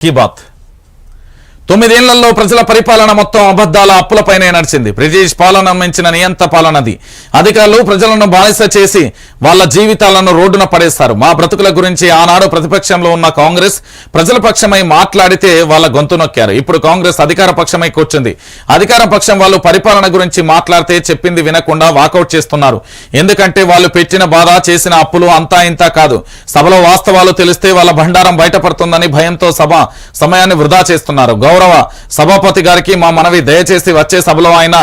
కీ బాత్ తొమ్మిదేళ్ళలో ప్రజల పరిపాలన మొత్తం అబద్ధాల అప్పులపైనే నడిచింది. బ్రిటిష్ పాలన మించిన నియంత పాలనది అధికారులు ప్రజలను బానిస చేసి వాళ్ళ జీవితాలను రోడ్డున పడేస్తారు. మా బ్రతుకుల గురించి ఆనాడు ప్రతిపక్షంలో ఉన్న కాంగ్రెస్ ప్రజల పక్షమై మాట్లాడితే వాళ్ళ గొంతు నొక్కారు. ఇప్పుడు కాంగ్రెస్ అధికార పక్షమై కూర్చుంది. అధికార పక్షం వాళ్ళు పరిపాలన గురించి మాట్లాడితే చెప్పింది వినకుండా వాకౌట్ చేస్తున్నారు. ఎందుకంటే వాళ్ళు పెట్టిన బాధ చేసిన అప్పులు అంతా ఇంత కాదు. సభలో వాస్తవాలు తెలిస్తే వాళ్ళ భండారం బయటపడుతుందని భయంతో సభ సమయాన్ని వృధా చేస్తున్నారు. గౌరవ సభాపతి గారికి మా మనవి దయచేసి వచ్చే సభలో ఆయన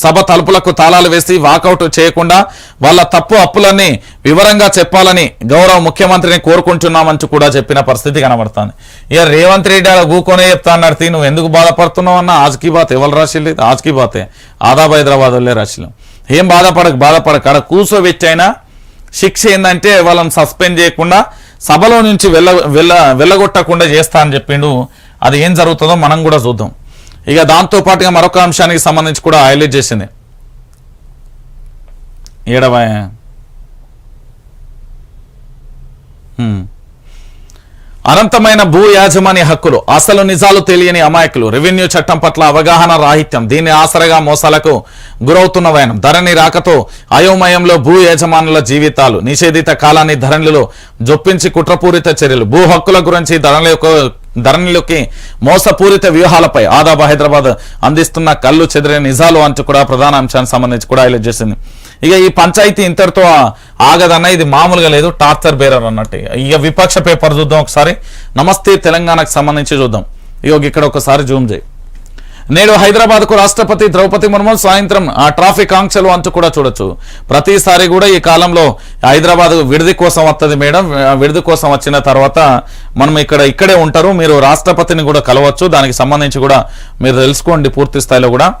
సభ తలుపులకు తాళాలు వేసి వాకౌట్ చేయకుండా వాళ్ళ తప్పు అప్పులన్నీ వివరంగా చెప్పాలని గౌరవ ముఖ్యమంత్రిని కోరుకుంటున్నామని కూడా చెప్పిన పరిస్థితి కనబడుతుంది. ఇక రేవంత్ రెడ్డి అలా కూకొనే చెప్తా అన్నాడు "తీ, నువ్వు ఎందుకు బాధపడుతున్నావు అన్న? ఆజ్కి బాత్ ఎవరు రాసిల్లు ఆజ్కి బాతే. ఆదాబ్ హైదరాబాద్ వాళ్ళే రాసిల్లు ఏం బాధపడక బాధపడక. అక్కడ కూర్చోబెట్టైనా శిక్ష ఏంటంటే వాళ్ళని సస్పెండ్ చేయకుండా సభలో నుంచి వెళ్ళ వెళ్ళ వెళ్ళగొట్టకుండా చేస్తా అని చెప్పిండు అది ఏం జరుగుతుందో మనం కూడా చూద్దాం. ఇక దాంతో పాటుగా మరొక అంశానికి సంబంధించి కూడా హైలైట్ చేసింది. ఏడవ అనంతమైన భూ యాజమాన్య హక్కులు అసలు నిజాలు తెలియని అమాయకులు రెవెన్యూ చట్టం పట్ల అవగాహన రాహిత్యం దీన్ని ఆసరగా మోసాలకు గురవుతున్నవైనం ధరణి రాకతో అయోమయంలో భూ యజమానుల జీవితాలు నిషేధిత కాలాన్ని ధరణిలో జొప్పించి కుట్రపూరిత చర్యలు భూ హక్కుల గురించి ధరణిలోకి ధరణిలోకి మోసపూరిత వ్యూహాలపై ఆదాబ్ హైదరాబాద్ అందిస్తున్న కళ్ళు చెదిరే నిజాలు అంటూ కూడా ప్రధాన అంశానికి సంబంధించి కూడా హైలైట్ చేసింది. ఇక ఈ పంచాయతీ ఇంతటితో ఆగదన్న ఇది మామూలుగా లేదు టార్చర్ బేరర్ అన్నట్టు. ఇక విపక్ష పేపర్ చూద్దాం ఒకసారి. నమస్తే తెలంగాణకు సంబంధించి చూద్దాం. ఇక ఇక్కడ ఒకసారి జూమ్ చేయి. నేడు హైదరాబాద్కు రాష్ట్రపతి ద్రౌపది ముర్ము సాయంత్రం ఆ ట్రాఫిక్ ఆంక్షలు అంటూ కూడా చూడొచ్చు. ప్రతిసారి కూడా ఈ కాలంలో హైదరాబాద్ విడిది కోసం వస్తుంది మేడం. విడిది కోసం వచ్చిన తర్వాత మనం ఇక్కడ ఇక్కడే ఉంటారు. మీరు రాష్ట్రపతిని కూడా కలవచ్చు. దానికి సంబంధించి కూడా మీరు తెలుసుకోండి పూర్తి స్థాయిలో కూడా.